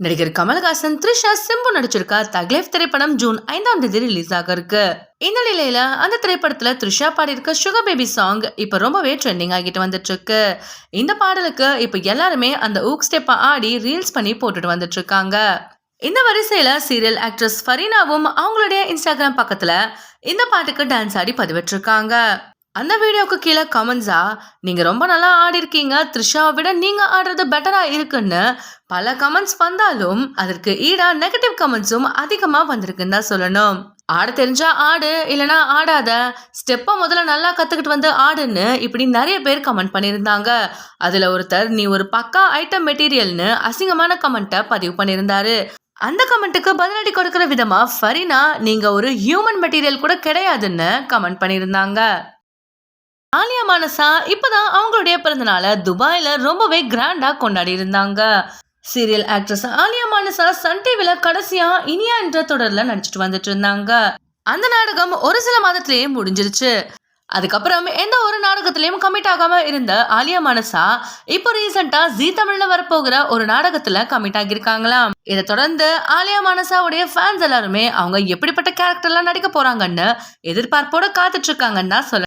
நடிகர் கமல்ஹாசன் த்ரிஷா சிம்பு நடிச்சிருக்கா தக்லேஃப் திரைப்படம் ஜூன் ஐந்தாம் தேதி ரிலீஸ் ஆக இருக்கு. இந்த நிலையில அந்த திரைப்படத்துல த்ரிஷா பாடியிருக்க சுகர் பேபி சாங் இப்ப ரொம்பவே ட்ரெண்டிங் ஆகிட்டு வந்துட்டு இருக்கு இந்த பாடலுக்கு இப்ப எல்லாருமே அந்த ஊக் ஸ்டெப்பை ஆடி ரீல்ஸ் பண்ணி போட்டுட்டு வந்துட்டு இருக்காங்க இந்த வரிசையில சீரியல் ஆக்ட்ரஸ் ஃபரீனாவும் அவங்களுடைய இன்ஸ்டாகிராம் பக்கத்துல இந்த பாட்டுக்கு டான்ஸ் ஆடி பதிவிட்டிருக்காங்க. அந்த வீடியோக்கு கீழே கமெண்ட்ஸா நீங்க ரொம்ப நல்லா ஆடி இருக்கீங்க த்ரிஷாவை விட நீங்க ஆடுறது பெட்டரா இருக்குன்னு பல கமெண்ட்ஸ் வந்தாலும் அதற்கு ஈடா நெகட்டிவ் கமெண்ட்ஸும் அதிகமா வந்திருக்குன்னு தான் சொல்லணும். ஆட தெரிஞ்சா ஆடு இல்லனா ஆடாத. ஸ்டெப்பை முதல்ல நல்லா கத்துக்கிட்டு வந்து ஆடுன்னு இப்படி நிறைய பேர் கமெண்ட் பண்ணியிருந்தாங்க. அதுல ஒருத்தர் நீ ஒரு பக்கா ஐட்டம் மெட்டீரியல்னு அசிங்கமான கமெண்ட்டை பதிவு பண்ணியிருந்தாரு. அந்த கமெண்ட்டுக்கு பதிலடி கொடுக்கிற விதமா ஃபரினா நீங்க ஒரு ஹியூமன் மெட்டீரியல் கூட கிடையாதுன்னு கமெண்ட் பண்ணியிருந்தாங்க. ஆலியா மானசா இப்பதான் அவங்களுடைய பிறந்தநாளை துபாயில ரொம்பவே கிராண்டா கொண்டாடி இருந்தாங்க. Serial actress Alya Manasa Sun டிவில கடைசியா இனியா என்ற தொடர்ல நடிச்சிட்டு வந்துட்டு இருந்தாங்க. அந்த நாடகம் ஒரு சில மாதத்திலேயே முடிஞ்சிருச்சு. அதுக்கப்புறம் எந்த ஒரு நாடகத்திலையும் கமிட் ஆகாம இருந்த ஆலியா மானசா இப்போ ரீசெண்டா ஜீ தமிழ்ல வரப்போகிற ஒரு நாடகத்துல கமிட் ஆகியிருக்காங்களாம். இதை தொடர்ந்து ஆலியா மனசாவுடைய ஃபேன்ஸ் எல்லாருமே அவங்க எப்படிப்பட்ட கேரக்டர்லாம் நடிக்க போறாங்கன்னு எதிர்பார்ப்போட காத்துட்டு இருக்காங்கன்னு தான் சொல்ல